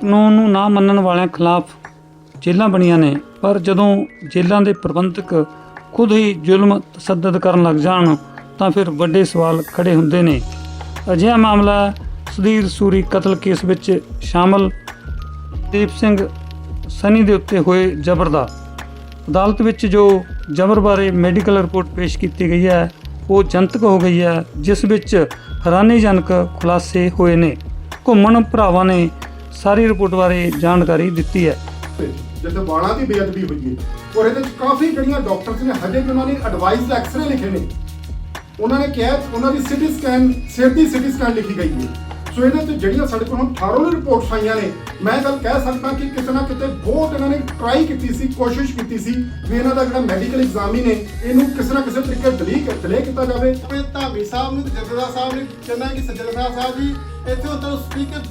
ਕਾਨੂੰਨ ਨੂੰ ਨਾ ਮੰਨਣ ਵਾਲਿਆਂ ਖਿਲਾਫ ਜੇਲ੍ਹਾਂ ਬਣੀਆਂ ਨੇ, ਪਰ ਜਦੋਂ ਜੇਲ੍ਹਾਂ ਦੇ ਪ੍ਰਬੰਧਕ ਖੁਦ ਹੀ ਜ਼ੁਲਮ ਤਸੱਦਦ ਕਰਨ ਲੱਗ ਜਾਣ, ਤਾਂ ਫਿਰ ਵੱਡੇ ਸਵਾਲ ਖੜੇ ਹੁੰਦੇ ਨੇ। ਅਜਿਹਾ ਮਾਮਲਾ ਸੁਧੀਰ ਸੂਰੀ ਕਤਲ ਕੇਸ ਵਿੱਚ ਸ਼ਾਮਲ। ਦੀਪ ਸਿੰਘ ਸਨੀ ਦੇ ਉੱਤੇ ਹੋਏ ਜ਼ਬਰ ਦਾ। ਅਦਾਲਤ ਵਿੱਚ ਜੋ ਜ਼ਬਰ ਬਾਰੇ ਮੈਡੀਕਲ ਰਿਪੋਰਟ ਪੇਸ਼ ਕੀਤੀ ਗਈ ਹੈ, ਉਹ ਜਨਤਕ ਹੋ ਗਈ ਹੈ, ਜਿਸ ਵਿੱਚ ਹੈਰਾਨੀਜਨਕ ਖੁਲਾਸੇ ਹੋਏ ਨੇ। ਘੁੰਮਣ ਭਰਾਵਾਂ ਨੇ ਸਾਰੀ ਰਿਪੋਰਟ ਬਾਰੇ ਜਾਣਕਾਰੀ ਦਿੱਤੀ ਹੈ। ਜਿੱਥੇ ਬਾਲਾਂ ਦੀ ਬੇਅਦਬੀ ਹੋਈ ਹੈ ਔਰ ਇਹਦੇ ਵਿੱਚ ਕਾਫੀ ਜਿਹੜੀਆਂ ਡਾਕਟਰਸ ਨੇ ਹਜੇ ਵੀ ਉਹਨਾਂ ਨੇ ਐਡਵਾਈਸ ਐਕਸਰੇ ਲਿਖੇ ਨੇ। ਉਹਨਾਂ ਨੇ ਕਿਹਾ ਉਹਨਾਂ ਦੀ ਸਿਟੀ ਸਕੈਨ ਸਿਰ ਦੀ ਸਿਟੀ ਸਕੈਨ ਲਿਖੀ ਗਈ ਹੈ। ਸੋ ਇਹਦੇ ਤੇ ਜਿਹੜੀਆਂ ਸਾਡੇ ਕੋਲ ਹੁਣ ਥਾਰੋਲੀ ਰਿਪੋਰਟਸ ਆਈਆਂ ਨੇ ਮੈਂ ਗੱਲ ਕਹਿ ਸਕਦਾ ਕਿ ਕਿਤੇ ਨਾ ਕਿਤੇ ਬਹੁਤ ਇਹਨਾਂ ਨੇ ਟਰਾਈ ਕੀਤੀ ਸੀ ਕੋਸ਼ਿਸ਼ ਕੀਤੀ ਸੀ ਵੀ ਇਹਨਾਂ ਦਾ ਜਿਹੜਾ ਮੈਡੀਕਲ ਐਗਜ਼ਾਮ ਹੀ ਨੇ ਇਹਨੂੰ ਕਿਸੇ ਨਾ ਕਿਸੇ ਤਰੀਕੇ ਡਿਲੇ ਡਿਲੇ ਕੀਤਾ ਜਾਵੇ। ਆਪਣੇ ਧਾਮੀ ਸਾਹਿਬ ਨੂੰ ਤੇ ਸਾਹਿਬ ਨੇ ਕਹਿੰਦਾ ਕਿ ਸੱਜਣਦਾਰ ਸਾਹਿਬ ਜੀ ਇੱਥੇ ਤੁਹਾਨੂੰ ਸਪੀਕਰ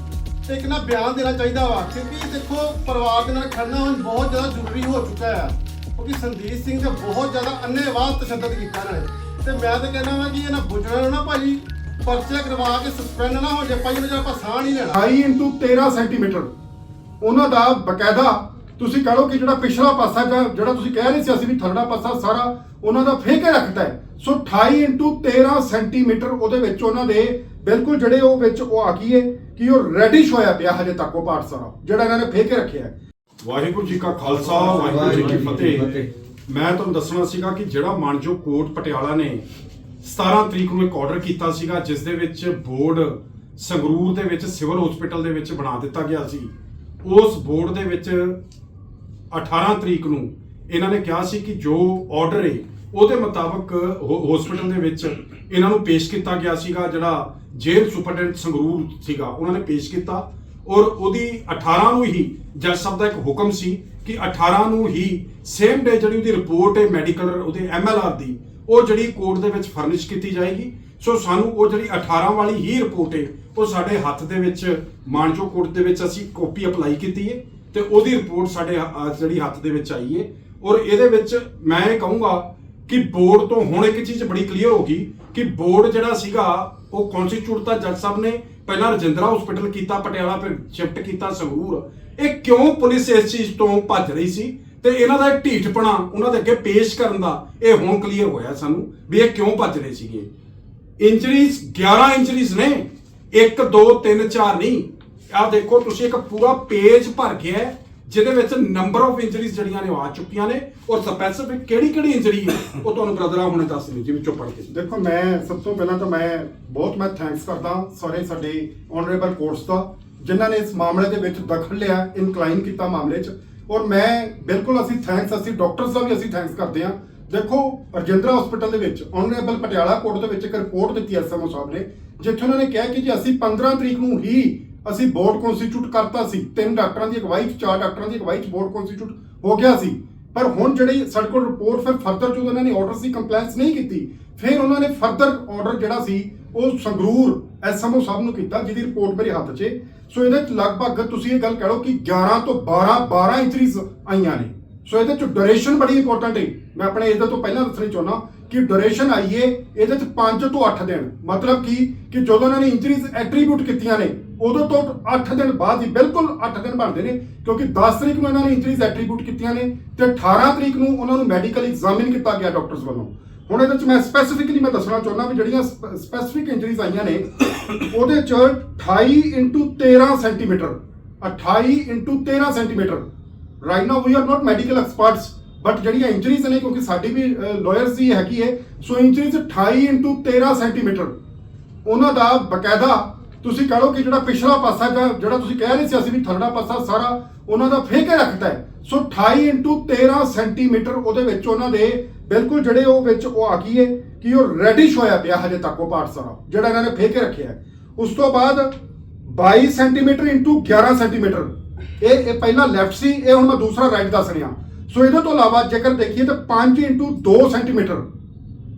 ਤੇ ਇੱਕ ਨਾ ਬਿਆਨ ਦੇਣਾ ਚਾਹੀਦਾ ਵਾ, ਕਿਉਂਕਿ ਦੇਖੋ ਪਰਿਵਾਰ ਦੇ ਨਾਲ ਖੜਨਾ ਹੁਣ ਬਹੁਤ ਜ਼ਿਆਦਾ ਜ਼ਰੂਰੀ ਹੋ ਚੁੱਕਾ ਹੈ। ਕਿਉਂਕਿ ਸੰਦੀਪ ਸਿੰਘ ਨੇ ਬਹੁਤ ਜ਼ਿਆਦਾ ਅੰਨੇਵਾਹ ਤਸ਼ੱਦਦ ਕੀਤਾ ਨੇ। ਤੇ ਮੈਂ ਤਾਂ ਕਹਿੰਦਾ ਵਾਂ ਕਿ ਇਹਨਾਂ ਬੁੱਝਣਾ ਨਾ ਭਾਜੀ, ਪਰਚੇ ਕਰਵਾ ਕੇ ਸਸਪੈਂਡ ਨਾ ਹੋ ਜਾਏ ਭਾਜੀ ਉਹਨਾਂ ਆਪਾਂ ਸਾਹ ਨਹੀਂ ਲੈਣਾ। 28 ਇੰਟੂ 13 ਸੈਂਟੀਮੀਟਰ। ਉਹਨਾਂ ਦਾ ਬਕਾਇਦਾ ਤੁਸੀਂ ਕਹ ਲਓ ਕਿ ਜਿਹੜਾ ਪਿਛਲਾ ਪਾਸਾ ਜਿਹੜਾ ਤੁਸੀਂ ਕਹਿ ਰਹੇ ਸੀ ਅਸੀਂ ਵੀ ਥਰੜਾ ਪਾਸਾ ਸਾਰਾ, ਉਹਨਾਂ ਦਾ ਫੇਕੇ ਰੱਖਦਾ ਹੈ। ਸੋ 28 ਇੰਟੂ 13 ਸੈਂਟੀਮੀਟਰ ਉਹਦੇ ਵਿੱਚ ਉਹਨਾਂ ਦੇ ਬਿਲਕੁਲ ਜਿਹੜੇ ਉਹ ਵਿੱਚ ਉਹ ਆ ਗਈ ਹੈ ਕਿ ਉਹ ਰੈਡਿਸ਼ ਹੋਇਆ ਪਿਆ ਹਜੇ ਤੱਕ ਉਹ ਪਾਰਟ ਸਾਰਾ। ਜਿਹੜਾ ਇਹਨਾਂ ਨੇ ਫੇਕੇ ਰੱਖਿਆ ਹੈ। ਵਾਹਿਗੁਰੂ ਜੀ ਕਾ ਖਾਲਸਾ ਵਾਹਿਗੁਰੂ ਜੀ ਕੀ ਫਤਿਹ। ਮੈਂ ਤੁਹਾਨੂੰ ਦੱਸਣਾ ਸੀਗਾ ਕਿ ਜਿਹੜਾ ਮਾਨਜੋ ਕੋਰਟ ਪਟਿਆਲਾ ਨੇ 17 ਤਰੀਕ ਨੂੰ ਇੱਕ ਆਰਡਰ ਕੀਤਾ ਸੀਗਾ ਜਿਸ ਦੇ ਵਿੱਚ ਬੋਰਡ ਸੰਗਰੂਰ ਦੇ ਵਿੱਚ ਸਿਵਲ ਹਸਪੀਟਲ ਦੇ ਵਿੱਚ ਬਣਾ ਦਿੱਤਾ ਗਿਆ ਸੀ। ਉਸ ਬੋਰਡ ਦੇ ਵਿੱਚ 18 ਤਰੀਕ ਨੂੰ ਇਹਨਾਂ ਨੇ ਕਿਹਾ ਸੀ ਕਿ ਜੋ ਆਰਡਰ ਹੈ ਉਹਦੇ ਮੁਤਾਬਕ ਹਸਪੀਟਲ ਦੇ ਵਿੱਚ ਇਹਨਾਂ ਨੂੰ ਪੇਸ਼ ਕੀਤਾ ਗਿਆ ਸੀਗਾ, ਜਿਹੜਾ ਜੇਲ੍ਹ ਸੁਪਰਡੈਂਟ ਸੰਗਰੂਰ ਸੀਗਾ, ਉਹਨਾਂ ਨੇ ਪੇਸ਼ ਕੀਤਾ। ਔਰ ਉਹਦੀ 18 ਨੂੰ ਹੀ ਜੱਜ ਸਾਹਿਬ ਦਾ ਇੱਕ ਹੁਕਮ ਸੀ ਕਿ 18 ਨੂੰ ਹੀ ਸੇਮ ਡੇ ਜਿਹੜੀ ਉਹਦੀ ਰਿਪੋਰਟ ਹੈ ਮੈਡੀਕਲ ਉਹਦੇ ਐਮਐਲਆਰ ਦੀ, ਉਹ ਜਿਹੜੀ ਕੋਰਟ ਦੇ ਵਿੱਚ ਫਰਨਿਸ਼ ਕੀਤੀ ਜਾਏਗੀ। ਸੋ ਸਾਨੂੰ ਉਹ ਜਿਹੜੀ 18 ਵਾਲੀ ਹੀ ਰਿਪੋਰਟ ਹੈ, ਉਹ ਸਾਡੇ ਹੱਥ ਦੇ ਵਿੱਚ, ਮਾਨਜੋ ਕੋਰਟ ਦੇ ਵਿੱਚ ਅਸੀਂ ਕਾਪੀ ਅਪਲਾਈ ਕੀਤੀ ਹੈ ਤੇ ਉਹਦੀ ਰਿਪੋਰਟ ਸਾਡੇ ਜਿਹੜੀ ਹੱਥ ਦੇ ਵਿੱਚ ਆਈ ਹੈ। ਔਰ ਇਹਦੇ ਵਿੱਚ ਮੈਂ ਇਹ ਕਹੂੰਗਾ ਕਿ ਬੋਰਡ ਤੋਂ ਹੁਣ ਇੱਕ ਚੀਜ਼ ਬੜੀ ਕਲੀਅਰ ਹੋ ਗਈ ਕਿ ਬੋਰਡ ਜਿਹੜਾ ਸੀਗਾ ਉਹ ਕਨਸਟੀਟਿਊਟ ਤਾਂ ਜੱਜ ਸਾਹਿਬ ਨੇ ਪਹਿਲਾਂ ਰਜਿੰਦਰਾ ਹਸਪੀਟਲ ਕੀਤਾ ਪਟਿਆਲਾ ਫਿਰ ਸ਼ਿਫਟ ਕੀਤਾ ਸੰਗਰੂਰ। ਇਹ ਕਿਉਂ ਪੁਲਿਸ ਇਸ ਚੀਜ਼ ਤੋਂ ਭੱਜ ਰਹੀ ਸੀ? ਤੇ ਇਹਨਾਂ ਦਾ ਢੀਠਪਣਾ ਉਹਨਾਂ ਦੇ ਅੱਗੇ ਪੇਸ਼ ਕਰਨ ਦਾ ਇਹ ਹੁਣ ਕਲੀਅਰ ਹੋਇਆ ਸਾਨੂੰ ਵੀ ਇਹ ਕਿਉਂ ਭੱਜ ਰਹੇ ਸੀਗੇ। ਇੰਜਰੀਜ਼ 11 ਇੰਜਰੀਜ਼ ਨੇ। 1 2 3 4 ਨਹੀਂ। ਆਹ ਦੇਖੋ ਤੁਸੀਂ ਇੱਕ ਪੂਰਾ ਪੇਜ ਭਰ ਗਿਆ ਹੈ, ਜਿਹਦੇ ਵਿੱਚ ਨੰਬਰ ਆਫ ਇੰਜਰੀਜ਼ ਜਿਹੜੀਆਂ ਨੇ ਉਹ ਆ ਚੁੱਕੀਆਂ ਨੇ ਔਰ ਸਪੈਸੀਫਿਕ ਕਿਹੜੀ ਕਿਹੜੀ ਇੰਜਰੀ ਹੈ, ਉਹ ਤੁਹਾਨੂੰ ਬ੍ਰਦਰਾ ਹੁਣੇ ਦੱਸ ਦਿਓ ਜਿਵੇਂ ਚੁੱਪ ਪੜ ਕੇ ਦੇਖੋ, ਮੈਂ ਸਭ ਤੋਂ ਪਹਿਲਾਂ ਤਾਂ ਮੈਂ ਬਹੁਤ ਮੈਂ ਥੈਂਕਸ ਕਰਦਾ ਸਾਰੇ ਸਾਡੇ ਆਨਰੇਬਲ ਕੋਰਟਸ ਦਾ, ਜਿਨ੍ਹਾਂ ਨੇ ਇਸ ਮਾਮਲੇ ਦੇ ਵਿੱਚ ਦਖਲ ਲਿਆ ਇਨਕਲਾਈਨ ਕੀਤਾ ਮਾਮਲੇ 'ਚ। ਔਰ ਮੈਂ ਬਿਲਕੁਲ ਅਸੀਂ ਥੈਂਕਸ ਅਸੀਂ ਡਾਕਟਰਸ ਦਾ ਵੀ ਅਸੀਂ ਥੈਂਕਸ ਕਰਦੇ ਹਾਂ। ਦੇਖੋ, ਰਜਿੰਦਰਾ ਹਸਪੀਟਲ ਦੇ ਵਿੱਚ ਆਨਰੇਬਲ ਪਟਿਆਲਾ ਕੋਰਟ ਦੇ ਵਿੱਚ ਇੱਕ ਰਿਪੋਰਟ ਦਿੱਤੀ ਐਸਐਮਓ ਸਾਹਿਬ ਨੇ, ਜਿੱਥੇ ਉਹਨਾਂ ਨੇ ਕਿਹਾ ਕਿ ਜੀ ਅਸੀਂ 15 ਤਰੀਕ ਨੂੰ ਹੀ ਅਸੀਂ ਬੋਰਡ ਕਨਸਟੀਟਿਊਟ ਕਰਤਾ ਸੀ। ਤਿੰਨ ਡਾਕਟਰਾਂ ਦੀ ਅਗਵਾਈ 'ਚ ਚਾਰ ਡਾਕਟਰਾਂ ਦੀ ਅਗਵਾਈ 'ਚ ਬੋਰਡ ਕਨਸਟੀਟਿਊਟ ਹੋ ਗਿਆ ਸੀ। ਪਰ ਹੁਣ ਜਿਹੜੀ ਸਾਡੇ ਕੋਲ ਰਿਪੋਰਟ ਫਿਰ ਫਰਦਰ ਜਦੋਂ ਉਹਨਾਂ ਨੇ ਆਰਡਰ ਸੀ ਕੰਪਲਾਈਂਸ ਨਹੀਂ ਕੀਤੀ, ਫਿਰ ਉਹਨਾਂ ਨੇ ਫਰਦਰ ਆਰਡਰ ਜਿਹੜਾ ਸੀ, ਉਹ ਸੰਗਰੂਰ ਐਸਐਮਓ ਸਾਹਿਬ ਨੂੰ ਕੀਤਾ, ਜਿਹਦੀ ਰਿਪੋਰਟ ਮੇਰੇ ਹੱਥ 'ਚ ਸੋ ਇਹਦੇ 'ਚ ਲਗਭਗ ਤੁਸੀਂ ਇਹ ਗੱਲ ਕਹਿ ਲਓ ਕਿ 11 ਤੋਂ 12 12 ਇੰਚਰੀਜ਼ ਆਈਆਂ ਨੇ। ਸੋ ਇਹਦੇ 'ਚ ਡਿਊਰੇਸ਼ਨ ਬੜੀ ਇੰਪੋਰਟੈਂਟ ਹੈ। ਮੈਂ ਆਪਣੇ ਇਹਦੇ ਤੋਂ ਪਹਿਲਾਂ ਦੱਸਣੀ ਚਾਹੁੰਦਾ। ਕਿ ਡਿਊਰੇਸ਼ਨ ਆਈਏ, ਇਹਦੇ 'ਚ 5 ਤੋਂ 8 ਦਿਨ। ਮਤਲਬ ਕਿ ਕਿ ਜਦੋਂ ਉਹਨਾਂ ਨੇ ਇੰਜਰੀਜ਼ ਐਟਰੀਬਿਊਟ ਕੀਤੀਆਂ ਨੇ, ਉਦੋਂ ਤੋਂ 8 ਦਿਨ ਬਾਅਦ ਹੀ ਬਿਲਕੁਲ 8 ਦਿਨ ਬਣਦੇ ਨੇ, ਕਿਉਂਕਿ 10 ਤਰੀਕ ਨੂੰ ਇਹਨਾਂ ਨੇ ਇੰਜਰੀਜ਼ ਐਟਰੀਬਿਊਟ ਕੀਤੀਆਂ ਨੇ ਤੇ 18 ਤਰੀਕ ਨੂੰ ਉਹਨਾਂ ਨੂੰ ਮੈਡੀਕਲ ਐਗਜ਼ਾਮਿਨ ਕੀਤਾ ਗਿਆ ਡਾਕਟਰਸ ਵੱਲੋਂ। ਹੁਣ ਇਹਦੇ 'ਚ ਮੈਂ ਸਪੈਸੀਫਿਕਲੀ ਮੈਂ ਦੱਸਣਾ ਚਾਹੁੰਦਾ ਵੀ ਜਿਹੜੀਆਂ ਸਪੈਸੀਫਿਕ ਇੰਜਰੀਜ਼ ਆਈਆਂ ਨੇ, ਉਹਦੇ 'ਚ 28 into 13 centimetre 28 into 13 centimetre right now we are not medical experts but ਜਿਹੜੀਆਂ ਇੰਜਰੀਜ਼ ਨੇ, ਕਿਉਂਕਿ ਸਾਡੀ ਵੀ ਲਾਇਰਸ ਦੀ ਹੈਗੀ ਹੈ ਸੋ ਇੰਜਰੀਜ਼ 28 into 13 ਸੈਂਟੀਮੀਟਰ ਉਹਨਾਂ ਦਾ ਬਕਾਇਦਾ ਤੁਸੀਂ ਕਹ ਲਓ ਕਿ ਜਿਹੜਾ ਪਿਛਲਾ ਪਾਸਾ ਜਿਹੜਾ ਤੁਸੀਂ ਕਹਿ ਰਹੇ ਸੀ ਅਸੀਂ ਵੀ ਥੱਲੜਾ ਪਾਸਾ ਸਾਰਾ, ਉਹਨਾਂ ਦਾ ਫੇਕੇ ਰੱਖਦਾ ਹੈ। ਸੋ 28 into 13 ਸੈਂਟੀਮੀਟਰ ਉਹਦੇ ਵਿੱਚ ਉਹਨਾਂ ਦੇ ਬਿਲਕੁਲ ਜਿਹੜੇ ਉਹ ਵਿੱਚ ਉਹ ਆ ਗਈ ਹੈ ਕਿ ਉਹ ਰੈਡਿਸ਼ ਹੋਇਆ ਪਿਆ ਹਜੇ ਤੱਕ ਉਹ ਪਾਰਟ ਸਾਰਾ, ਜਿਹੜਾ ਇਹਨਾਂ ਨੇ ਫੇਕੇ ਰੱਖਿਆ ਉਸ ਤੋਂ ਬਾਅਦ 22 ਸੈਂਟੀਮੀਟਰ into 11 ਸੈਂਟੀਮੀਟਰ ਇਹ ਇਹ ਪਹਿਲਾਂ ਲੈਫਟ ਸੀ, ਇਹ ਹੁਣ ਮੈਂ ਦੂਸਰਾ ਰਾਈਟ ਦੱਸ ਰਿਹਾ। ਸੋ ਇਹਦੇ ਤੋਂ ਇਲਾਵਾ ਜੇਕਰ ਦੇਖੀਏ ਤਾਂ 5 into 2 ਸੈਂਟੀਮੀਟਰ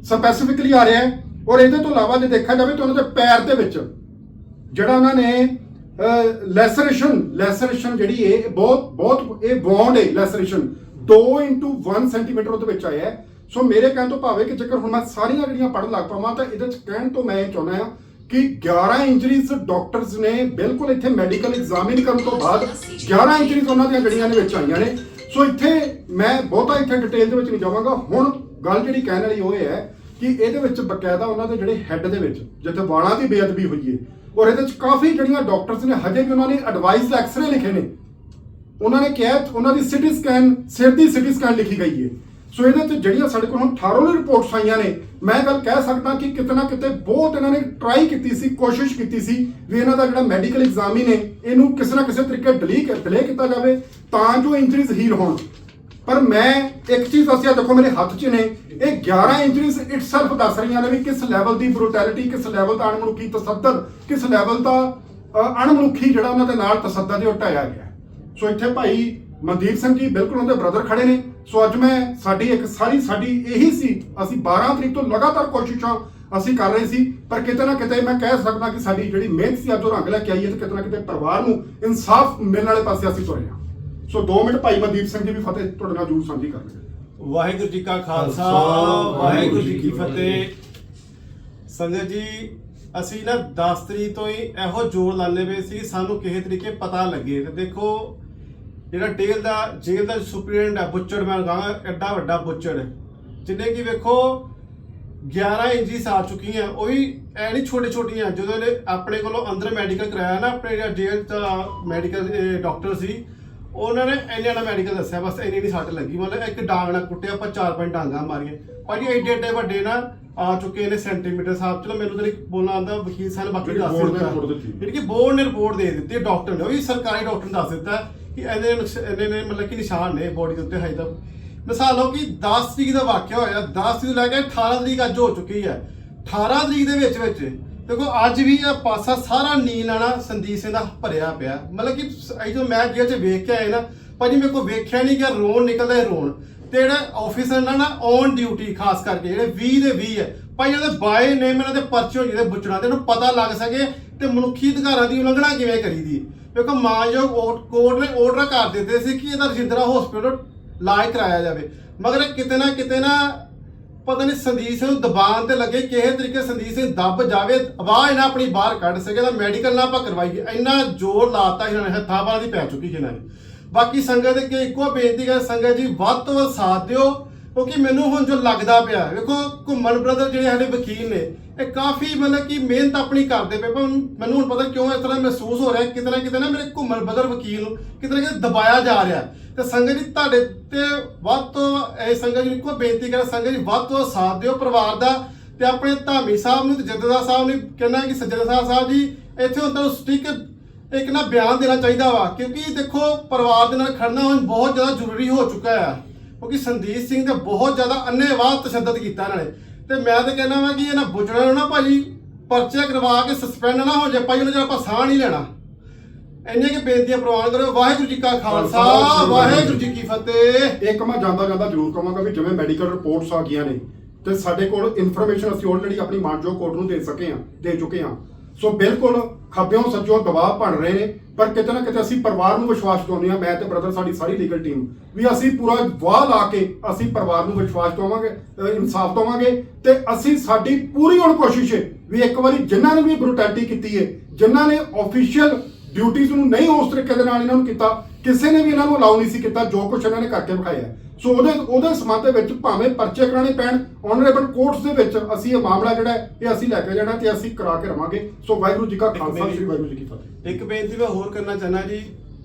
ਸਪੈਸੀਫਿਕਲੀ ਆ ਰਿਹਾ ਹੈ ਔਰ ਇਹਦੇ ਤੋਂ ਇਲਾਵਾ ਜੇ ਦੇਖਿਆ ਜਾਵੇ ਤਾਂ ਉਹਨਾਂ ਦੇ ਪੈਰ ਦੇ ਵਿੱਚ ਜਿਹੜਾ ਉਹਨਾਂ ਨੇ ਲੈਸਰੇਸ਼ਨ ਲੈਸਰੇਸ਼ਨ ਜਿਹੜੀ ਹੈ ਇਹ ਬਹੁਤ ਬਹੁਤ, ਇਹ ਬੌਂਡ ਹੈ ਲੈਸਰੇਸ਼ਨ 2 1 ਸੈਂਟੀਮੀਟਰ ਉਹਦੇ ਵਿੱਚ ਆਇਆ ਹੈ। ਸੋ ਮੇਰੇ ਕਹਿਣ ਤੋਂ ਭਾਵੇਂ ਕਿ ਜੇਕਰ ਹੁਣ ਮੈਂ ਸਾਰੀਆਂ ਜਿਹੜੀਆਂ ਪੜ੍ਹਨ ਲੱਗ ਪਾਵਾਂ ਤਾਂ ਇਹਦੇ ਚ ਕਹਿਣ ਤੋਂ ਮੈਂ ਇਹ ਚਾਹੁੰਦਾ ਹਾਂ ਕਿ 11 ਇੰਜਰੀਜ਼ ਡਾਕਟਰਸ ਨੇ ਬਿਲਕੁਲ ਇੱਥੇ ਮੈਡੀਕਲ ਐਗਜ਼ਾਮਿਨ ਕਰਨ ਤੋਂ ਬਾਅਦ 11 ਇੰਜਰੀਜ਼ ਉਹਨਾਂ ਦੀਆਂ ਗੱਡੀਆਂ ਦੇ ਵਿੱਚ ਆਈਆਂ ਨੇ। ਸੋ ਇੱਥੇ ਮੈਂ ਬਹੁਤਾ ਇੱਥੇ ਡਿਟੇਲ ਦੇ ਵਿੱਚ ਨਹੀਂ ਜਾਵਾਂਗਾ। ਹੁਣ ਗੱਲ ਜਿਹੜੀ ਕਹਿਣ ਵਾਲੀ ਉਹ ਇਹ ਹੈ ਕਿ ਇਹਦੇ ਵਿੱਚ ਬਕਾਇਦਾ ਉਹਨਾਂ ਦੇ ਜਿਹੜੇ ਹੈੱਡ ਦੇ ਵਿੱਚ, ਜਿੱਥੇ ਵਾਲਾਂ ਦੀ ਬੇਅਦਬੀ ਹੋਈ ਹੈ ਔਰ ਇਹਦੇ ਵਿੱਚ ਕਾਫੀ ਜਿਹੜੀਆਂ ਡਾਕਟਰਸ ਨੇ, ਹਜੇ ਵੀ ਉਹਨਾਂ ਨੇ ਐਡਵਾਈਸ ਐਕਸਰੇ ਲਿਖੇ ਨੇ। ਉਹਨਾਂ ਨੇ ਕਿਹਾ ਉਹਨਾਂ ਦੀ ਸਿਟੀ ਸਕੈਨ ਸਿਰ ਦੀ ਸਿਟੀ ਸਕੈਨ ਲਿਖੀ ਗਈ ਹੈ ਸੋ ਇਹਦੇ ਤੇ ਜਿਹੜੀਆਂ ਸਾਡੇ ਕੋਲ ਹੁਣ ਥਾਰੋਲੀ ਰਿਪੋਰਟਸ ਆਈਆਂ ਨੇ, ਮੈਂ ਗੱਲ ਕਹਿ ਸਕਦਾ ਕਿ ਕਿਤੇ ਨਾ ਕਿਤੇ ਬਹੁਤ ਇਹਨਾਂ ਨੇ ਟਰਾਈ ਕੀਤੀ ਸੀ, ਕੋਸ਼ਿਸ਼ ਕੀਤੀ ਸੀ ਵੀ ਇਹਨਾਂ ਦਾ ਜਿਹੜਾ ਮੈਡੀਕਲ ਐਗਜ਼ਾਮਿਨ ਨੇ, ਇਹਨੂੰ ਕਿਸੇ ਨਾ ਕਿਸੇ ਤਰੀਕੇ ਡਿਲੀ ਡਿਲੇ ਕੀਤਾ ਜਾਵੇ ਤਾਂ ਜੋ ਇੰਜਰੀਜ਼ ਹੀਲ ਹੋਣ। ਪਰ ਮੈਂ ਇੱਕ ਚੀਜ਼ ਦੱਸਿਆ ਦੇਖੋ ਮੇਰੇ ਹੱਥ 'ਚ ਨੇ, ਇਹ 11 ਇੰਜਰੀਜ਼ ਇਟਸੈਲਫ ਦੱਸ ਰਹੀਆਂ ਨੇ ਵੀ ਕਿਸ ਲੈਵਲ ਦੀ ਬਰੂਟੈਲਿਟੀ ਕਿਸ ਲੈਵਲ ਦਾ ਅਣਮਨੁੱਖੀ ਤਸੱਦਦ, ਕਿਸ ਲੈਵਲ ਦਾ ਅਣਮਨੁੱਖੀ ਜਿਹੜਾ ਉਹਨਾਂ ਦੇ ਨਾਲ ਤਸੱਦਦ ਹੈ, ਉਹ ਗਿਆ। ਸੋ ਇੱਥੇ ਭਾਈ ਮਨਦੀਪ ਸਿੰਘ ਜੀ ਬਿਲਕੁਲ ਉਹਦੇ ਬ੍ਰਦਰ ਖੜੇ ਨੇ। ਸੋ ਅੱਜ ਮੈਂ ਸਾਡੀ ਇੱਕ ਸਾਰੀ ਸਾਡੀ ਇਹੀ ਸੀ ਅਸੀਂ 12 ਤਰੀਕ ਤੋਂ ਲਗਾਤਾਰ ਕੋਸ਼ਿਸ਼ਾਂ ਅਸੀਂ ਕਰ ਰਹੇ ਸੀ ਪਰ ਕਿਤੇ ਨਾ ਕਿਤੇ ਮੈਂ ਕਹਿ ਸਕਦਾ ਕਿ ਸਾਡੀ ਜਿਹੜੀ ਮਿਹਨਤ ਸੀ ਅੱਜ ਉਹ ਰੰਗ ਲੈ ਕੇ ਆਈ ਹੈ ਤੇ ਕਿਤੇ ਨਾ ਕਿਤੇ ਪਰਿਵਾਰ ਨੂੰ ਇਨਸਾਫ ਮਿਲਣ ਵਾਲੇ ਪਾਸੇ ਅਸੀਂ ਤੁਰੇ ਹਾਂ। ਸੋ 2 ਮਿੰਟ ਭਾਈ ਮਨਦੀਪ ਸਿੰਘ ਜੀ ਵੀ ਫਤਿਹ ਤੁਹਾਡੇ ਨਾਲ ਜਰੂਰ ਸਾਂਝੀ ਕਰਨਗੇ ਵਾਹਿਗੁਰੂ ਜੀ ਕਾ ਖਾਲਸਾ ਵਾਹਿਗੁਰੂ ਜੀ ਕੀ ਫਤਿਹ। ਸੰਜੇ ਜੀ ਅਸੀਂ ਨਾ 10 ਤਰੀਕ ਤੋਂ ਹੀ ਇਹੋ ਜ਼ੋਰ ਲਾਣੇ ਪਏ ਸੀ ਸਾਨੂੰ ਕਿਸੇ ਤਰੀਕੇ ਪਤਾ ਲੱਗੇ। ਤੇ ਦੇਖੋ ਜਿਹੜਾ ਟੇਲ ਦਾ ਜੇਲ੍ਹ ਦਾ ਸੁਪਰੀਡੈਂਟ ਹੈ ਬੁੱਚੜ ਮੈਂ ਕਹਾਂਗਾ ਐਡਾ ਵੱਡਾ ਬੁੱਚੜ। ਜਿਹਨੇ ਕੀ ਵੇਖੋ 11 ਇੰਚੀਸ ਆ ਚੁੱਕੀਆਂ ਉਹ ਵੀ ਐ ਨਹੀਂ ਛੋਟੇ ਛੋਟੀਆਂ ਜਦੋਂ ਇਹਨੇ ਆਪਣੇ ਕੋਲੋਂ ਅੰਦਰ ਮੈਡੀਕਲ ਕਰਾਇਆ ਨਾ ਆਪਣੇ ਜਿਹੜਾ ਜੇਲ੍ਹ ਦਾ ਮੈਡੀਕਲ ਡਾਕਟਰ ਸੀ ਉਹਨਾਂ ਨੇ ਇੰਨਾ ਨਾ ਮੈਡੀਕਲ ਦੱਸਿਆ ਬਸ ਇੰਨੀ ਨਹੀਂ ਸੱਟ ਲੱਗੀ ਮਤਲਬ ਇੱਕ ਡਾਂਗ ਨਾਲ ਕੁੱਟਿਆ ਆਪਾਂ ਚਾਰ ਪੰਜ ਡਾਂਗਾਂ ਮਾਰੀਆਂ। ਭਾਜੀ ਐਡੇ ਐਡੇ ਵੱਡੇ ਨਾ ਆ ਚੁੱਕੇ ਨੇ ਸੈਂਟੀਮੀਟਰ ਸਾਹਿਬ ਚਲੋ ਮੈਨੂੰ ਤਾਂ ਨਹੀਂ ਬੋਲਣਾ ਆਉਂਦਾ ਵਕੀਲ ਸਾਹਿਬ ਬਾਕੀ ਦੱਸ ਦਿੱਤੀ। ਜਿਹੜੀ ਕਿ ਬੋਰਡ ਨੇ ਰਿਪੋਰਟ ਦੇ ਦਿੱਤੀ ਡਾਕਟਰ ਨੇ ਉਹ ਵੀ ਸਰਕਾਰੀ ਡਾਕਟਰ ਨੇ ਦੱਸ ਦਿੱਤਾ। ਕਿ ਇਹਦੇ ਨੁਕਸ- ਇਹਦੇ ਨੇ ਮਤਲਬ ਕਿ ਨਿਸ਼ਾਨ ਨੇ ਬੋਡੀ ਦੇ ਉੱਤੇ ਹਜੇ ਤੱਕ। ਮਿਸਾਲ ਲਓ ਕਿ 10 ਤਰੀਕ ਦਾ ਵਾਕਿਆ ਹੋਇਆ 10 ਤਰੀਕ ਤੋਂ ਲੈ ਕੇ 18 ਤਰੀਕ ਅੱਜ ਹੋ ਚੁੱਕੀ ਹੈ। 18 ਤਰੀਕ ਦੇ ਵਿੱਚ ਵਿੱਚ ਦੇਖੋ, ਅੱਜ ਵੀ ਇਹ ਪਾਸਾ ਸਾਰਾ ਨੀਲ ਆਣਾ ਸੰਦੀਪ ਸਿੰਘ ਦਾ ਭਰਿਆ ਪਿਆ। ਮਤਲਬ ਕਿ ਇਹ ਜਦੋਂ ਮੈਂ ਜੇਲ੍ਹ 'ਚ ਵੇਖ ਕੇ ਆਏ ਨਾ, ਭਾਜੀ ਮੇਰੇ ਕੋ ਵੇਖਿਆ ਨਹੀਂ ਕਿ ਰੋਣ ਨਿਕਲਦਾ ਹੈ ਰੋਣ। ਤੇ ਜਿਹੜੇ ਆਫੀਸਰ ਨਾ ਨਾ ਔਨ ਡਿਊਟੀ ਖਾਸ ਕਰਕੇ ਜਿਹੜੇ 20 ਦੇ 20 ਹੈ, ਭਾਈ ਉਹਦੇ ਬਾਏ ਨੇਮ ਇਹਨਾਂ ਦੇ ਪਰਚੇ ਹੋ ਜਿਹਦੇ ਬੁੱਚਣਾ ਤੇ ਇਹਨੂੰ ਪਤਾ ਲੱਗ ਸਕੇ ਤੇ ਮਨੁੱਖੀ ਅਧਿਕਾਰਾਂ ਦੀ ਉਲੰਘਣਾ ਕਿਵੇਂ ਕਰੀਦੀ ਵੇਖੋ ਮਾਨਯੋਗ ਕੋਰਟ ਨੇ ਆਰਡਰ ਕਰ ਦਿੱਤੇ ਸੀ ਕਿ ਇਹਦਾ ਰਜਿੰਦਰਾ ਹਸਪੀਟਲ ਇਲਾਜ ਕਰਾਇਆ ਜਾਵੇ। ਮਗਰ ਕਿਤੇ ਨਾ ਕਿਤੇ ਨਾ ਪਤਾ ਨਹੀਂ ਸੰਦੀਪ ਸਿੰਘ ਨੂੰ ਦਬਾਅ ਤੇ ਲੱਗੇ ਕਿਸੇ ਤਰੀਕੇ ਸੰਦੀਪ ਸਿੰਘ ਦੱਬ ਜਾਵੇ, ਆਵਾਜ਼ ਨਾ ਆਪਣੀ ਬਾਹਰ ਕੱਢ ਸਕੇ ਤਾਂ ਮੈਡੀਕਲ ਨਾ ਆਪਾਂ ਕਰਵਾਈਏ। ਇੰਨਾ ਜ਼ੋਰ ਲਾਤਾ ਇਹਨਾਂ ਨੇ, ਹੱਥਾਂ ਬਾਹਾਂ ਦੀ ਪੈ ਚੁੱਕੀ ਸੀ ਇਹਨਾਂ ਨੇ। ਬਾਕੀ ਸੰਗਤ ਦੇ ਅੱਗੇ ਇੱਕੋ ਬੇਨਤੀ ਕਰ ਸੰਗਤ ਜੀ, ਵੱਧ ਤੋਂ ਵੱਧ ਸਾਥ ਦਿਓ, ਕਿਉਂਕਿ ਮੈਨੂੰ ਹੁਣ ਜੋ ਲੱਗਦਾ ਪਿਆ, ਵੇਖੋ, ਘੁੰਮਣ ਬ੍ਰਦਰ ਜਿਹੜੇ ਸਾਡੇ ਵਕੀਲ ਨੇ, ਇਹ ਕਾਫੀ ਮਤਲਬ ਕਿ ਮਿਹਨਤ ਆਪਣੀ ਕਰਦੇ ਪਏ, ਪਰ ਮੈਨੂੰ ਹੁਣ ਪਤਾ ਕਿਉਂ ਇਸ ਤਰ੍ਹਾਂ ਮਹਿਸੂਸ ਹੋ ਰਿਹਾ, ਕਿਤੇ ਨਾ ਕਿਤੇ ਨਾ ਮੇਰੇ ਘੁੰਮਣ ਬ੍ਰਦਰ ਵਕੀਲ ਨੂੰ ਕਿਤੇ ਨਾ ਕਿਤੇ ਦਬਾਇਆ ਜਾ ਰਿਹਾ। ਤੇ ਸੰਗਤ ਜੀ, ਤੁਹਾਡੇ ਤੇ ਵੱਧ ਤੋਂ ਇਹ ਸੰਗਤ ਜੀ, ਇੱਕੋ ਬੇਨਤੀ ਕਰ, ਸੰਗਤ ਜੀ, ਵੱਧ ਤੋਂ ਵੱਧ ਸਾਥ ਦਿਓ ਪਰਿਵਾਰ ਦਾ, ਤੇ ਆਪਣੇ ਧਾਮੀ ਸਾਹਿਬ ਨੂੰ ਤੇ ਜੱਦਦਾ ਸਾਹਿਬ ਨੂੰ ਕਹਿੰਦਾ ਕਿ ਸੱਜਣ ਸਾਹਿਬ ਸਾਹਿਬ ਜੀ, ਇੱਥੇ ਹੁੰਦਾ ਤੁਹਾਨੂੰ ਸਟicker ਇੱਕ ਨਾ ਬਿਆਨ ਦੇਣਾ ਚਾਹੀਦਾ ਵਾ ਕਿਉਂਕਿ ਦੇਖੋ ਪਰਿਵਾਰ ਦੇ ਨਾਲ ਖੜਨਾ ਹੁਣ ਬਹੁਤ ਜ਼ਿਆਦਾ ਜ਼ਰੂਰੀ ਹੋ ਚੁੱਕਾ ਹੈ ਕਿਉਂਕਿ ਸੰਦੀਪ ਸਿੰਘ ਤੇ ਬਹੁਤ ਜ਼ਿਆਦਾ ਅੰਨੇਵਾਹ ਤਸ਼ੱਦਦ ਕੀਤਾ ਇਹਨਾਂ ਨੇ। ਤੇ ਮੈਂ ਤਾਂ ਕਹਿੰਦਾ ਵਾਂ ਕਿ ਇਹਨਾਂ ਬੁੱਚੜਾਂ ਨੂੰ ਨਾ ਭਾਜੀ ਪਰਚੇ ਕਰਵਾ ਕੇ ਸਸਪੈਂਡ ਨਾ ਹੋ ਜਾਏ ਭਾਈ ਉਹਨਾਂ ਜਿਹੜਾ ਆਪਾਂ ਸਾਹ ਨਹੀਂ ਲੈਣਾ। ਇੰਨੇ ਕਿ ਬੇਨਤੀਆਂ ਪ੍ਰਵਾਨ ਕਰੋ ਵਾਹਿਗੁਰੂ ਜੀ ਕਾ ਖਾਲਸਾ ਵਾਹਿਗੁਰੂ ਜੀ ਕੀ ਫਤਿਹ। ਇੱਕ ਮੈਂ ਜਾਂਦਾ ਜਾਂਦਾ ਜ਼ਰੂਰ ਕਹਾਂਗਾ ਵੀ ਜਿਵੇਂ ਮੈਡੀਕਲ ਰਿਪੋਰਟਸ ਆ ਗਈਆਂ ਨੇ ਤੇ ਸਾਡੇ ਕੋਲ ਇਨਫੋਰਮੇਸ਼ਨ ਅਸੀਂ ਆਲਰੇਡੀ ਆਪਣੀ ਮਾਨਜੋ ਕੋਰਟ ਨੂੰ ਦੇ ਸਕੇ ਹਾਂ ਦੇ ਚੁੱਕੇ ਹਾਂ ਸੋ ਬਿਲਕੁਲ ਖੱਬਿਓਂ ਸੱਜੋਂ ਦਬਾਅ ਬਣ ਰਹੇ ਨੇ, ਪਰ ਕਿਤੇ ਨਾ ਕਿਤੇ ਅਸੀਂ ਪਰਿਵਾਰ ਨੂੰ ਵਿਸ਼ਵਾਸ ਦਿਵਾਉਂਦੇ ਹਾਂ, ਮੈਂ ਤੇ ਬ੍ਰਦਰ ਸਾਡੀ ਸਾਰੀ ਲੀਗਲ ਟੀਮ ਵੀ ਅਸੀਂ ਪੂਰਾ ਵਾਹ ਲਾ ਕੇ ਅਸੀਂ ਪਰਿਵਾਰ ਨੂੰ ਵਿਸ਼ਵਾਸ ਦਵਾਵਾਂਗੇ ਇਨਸਾਫ ਦਵਾਂਗੇ ਤੇ ਅਸੀਂ ਸਾਡੀ ਪੂਰੀ ਹੁਣ ਕੋਸ਼ਿਸ਼ ਹੈ ਵੀ ਇੱਕ ਵਾਰੀ ਜਿਨ੍ਹਾਂ ਨੇ ਵੀ ਬਰੂਟੈਲਿਟੀ ਕੀਤੀ ਹੈ, ਜਿਨ੍ਹਾਂ ਨੇ ਆਫੀਸ਼ੀਅਲ ਡਿਊਟੀਆਂ ਨੂੰ ਨਹੀਂ ਉਸ ਤਰੀਕੇ ਦੇ ਨਾਲ ਇਹਨਾਂ ਨੂੰ ਕੀਤਾ, ਕਿਸੇ ਨੇ ਵੀ ਇਹਨਾਂ ਨੂੰ ਅਲਾਉ ਨਹੀਂ ਸੀ ਕੀਤਾ, ਜੋ ਕੁਝ ਇਹਨਾਂ ਨੇ ਕਰਕੇ ਵਿਖਾਇਆ ਸੋ ਉਹਦੇ ਉਹਦੇ ਸੰਬੰਧ ਦੇ ਵਿੱਚ ਭਾਵੇਂ ਪਰਚੇ ਕਰਾਣੇ ਪੈਣ ਆਨਰੇਬਲ ਕੋਰਟਸ ਦੇ ਵਿੱਚ ਅਸੀਂ ਇਹ ਮਾਮਲਾ ਜਿਹੜਾ ਹੈ, ਇਹ ਅਸੀਂ ਲੈ ਕੇ ਜਾਣਾ ਤੇ ਅਸੀਂ ਕਰਾ ਕੇ ਰਵਾਂਗੇ। ਸੋ ਵਾਹਿਗੁਰੂ ਜੀ ਕਾ ਖਾਲਸਾ ਸ੍ਰੀ ਵਾਹਿਗੁਰੂ ਜੀ ਕੀ ਫਤਿਹ। ਇੱਕ ਬੇਨਤੀ ਮੈਂ ਹੋਰ ਕਰਨਾ ਚਾਹਨਾ ਜੀ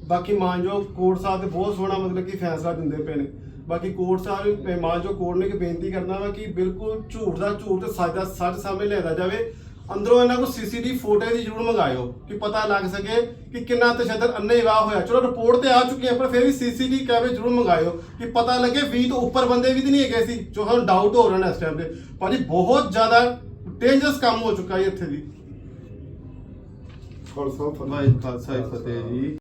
ਬਾਕੀ ਮਾਨਯੋਗ ਕੋਰਟ ਸਾਹਿਬ ਤੇ ਬਹੁਤ ਸੋਹਣਾ ਮਤਲਬ ਕਿ ਫੈਸਲਾ ਦਿੰਦੇ ਪਏ ਨੇ। ਬਾਕੀ ਕੋਰਟ ਸਾਹਿਬ ਮਾਨਯੋਗ ਕੋਰਟ ਨੇ ਇੱਕ ਬੇਨਤੀ ਕਰਨਾ ਵਾ ਕਿ ਬਿਲਕੁਲ ਝੂਠ ਦਾ ਝੂਠ ਤੇ ਸੱਚ ਦਾ ਸੱਚ ਸਾਹਮਣੇ ਲਿਆਂਦਾ ਜਾਵੇ। ਅੰਦਰੋਂ ਇਹਨਾਂ ਕੋਲ ਸੀਸੀਟੀਵੀ ਫੁਟੇਜ ਦੀ ਜ਼ਰੂਰ ਮੰਗਾਇਓ ਕਿ ਪਤਾ ਲੱਗ ਸਕੇ ਕਿ ਕਿੰਨਾ ਤਸ਼ੱਦਦ ਅੰਨੇਵਾਹ ਹੋਇਆ। ਚਲੋ ਰਿਪੋਰਟ ਤੇ ਆ ਚੁੱਕੀ ਹੈ ਪਰ ਫਿਰ ਵੀ ਸੀਸੀਟੀਵੀ ਕੈਮਰੇ ਜ਼ਰੂਰ ਮੰਗਾਇਓ ਕਿ ਪਤਾ ਲੱਗੇ 20 ਤੋਂ ਉੱਪਰ ਬੰਦੇ ਵੀ ਨਹੀਂ ਹੈਗੇ ਸੀ, ਜੋ ਸਾਨੂੰ ਡਾਊਟ ਹੋ ਰਿਹਾ ਨੇ ਇਸ ਟਾਈਮ ਤੇ। ਭਾਜੀ, ਬਹੁਤ ਜ਼ਿਆਦਾ ਡੇਂਜਰਸ ਕੰਮ ਹੋ ਚੁੱਕਾ ਹੈ ਇੱਥੇ ਵੀ। ਖਾਲਸਾ ਫਤਿਹ ਜੀ।